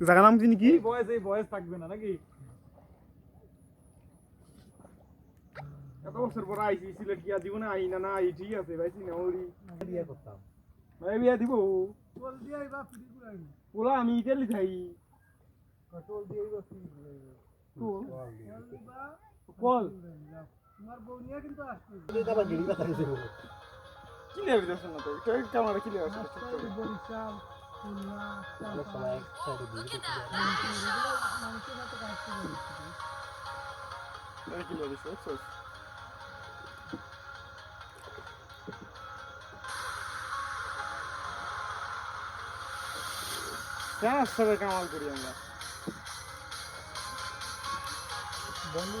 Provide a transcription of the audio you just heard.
জায়গা নাম কি নাকি? বয়স এই বয়স থাকবে না নাকি এত বছর পর আইসি সিলেট গিয়া দিব না আই না না আই ঠিক আছে ভাই সিনা ওরি। বিয়ে করতাম। ভাই বিয়া দিব টোল দিয়ে বা ফ্রি করে ওলা আমি ইটালি থাই টোল দিয়ে বা ফ্রি করে টোল কল তোমার বউ নিয়ে কিন্তু আসবে ক্লিয়ার দিতেছ না তো এটা ক্যামেরা ক্লিয়ার আছে রাস্তায় বরিশাল খুলনা চাঁপা মানুষের সাথে কাজ করে এটা ক্লিয়ার দিছে সবে কামাল করি আমরা। বন্ধু